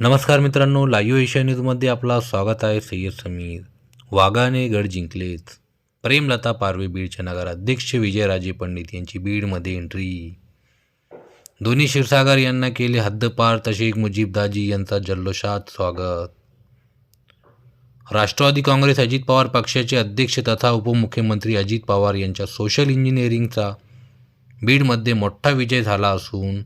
नमस्कार मित्रांनो live Asia न्यूजमध्ये आपला स्वागत आहे सय्यद समीर. वाघाने गड जिंकलेच प्रेमलता पारवे बीडच्या नगराध्यक्ष विजयराजे पंडित यांची बीडमध्ये एंट्री दोन्ही क्षीरसागर यांना केले हद्दपार तसेच मुजीबदाजी यांचा जल्लोषात स्वागत. राष्ट्रवादी काँग्रेस अजित पवार पक्षाचे अध्यक्ष तथा उपमुख्यमंत्री अजित पवार यांच्या सोशल इंजिनिअरिंगचा बीडमध्ये मोठा विजय झाला असून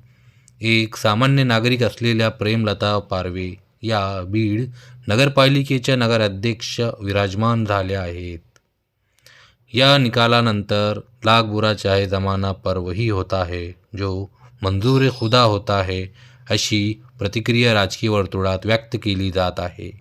एक सामान्य नागरिक असलेल्या प्रेमलता पारवे या बीड नगरपालिकेच्या नगराध्यक्ष विराजमान झाल्या आहेत. या निकालानंतर लाख बुरा चाहे जमाना पर वही होता है जो मंजूर खुदा होता है अशी प्रतिक्रिया राजकीय वर्तुळात व्यक्त केली जात आहे.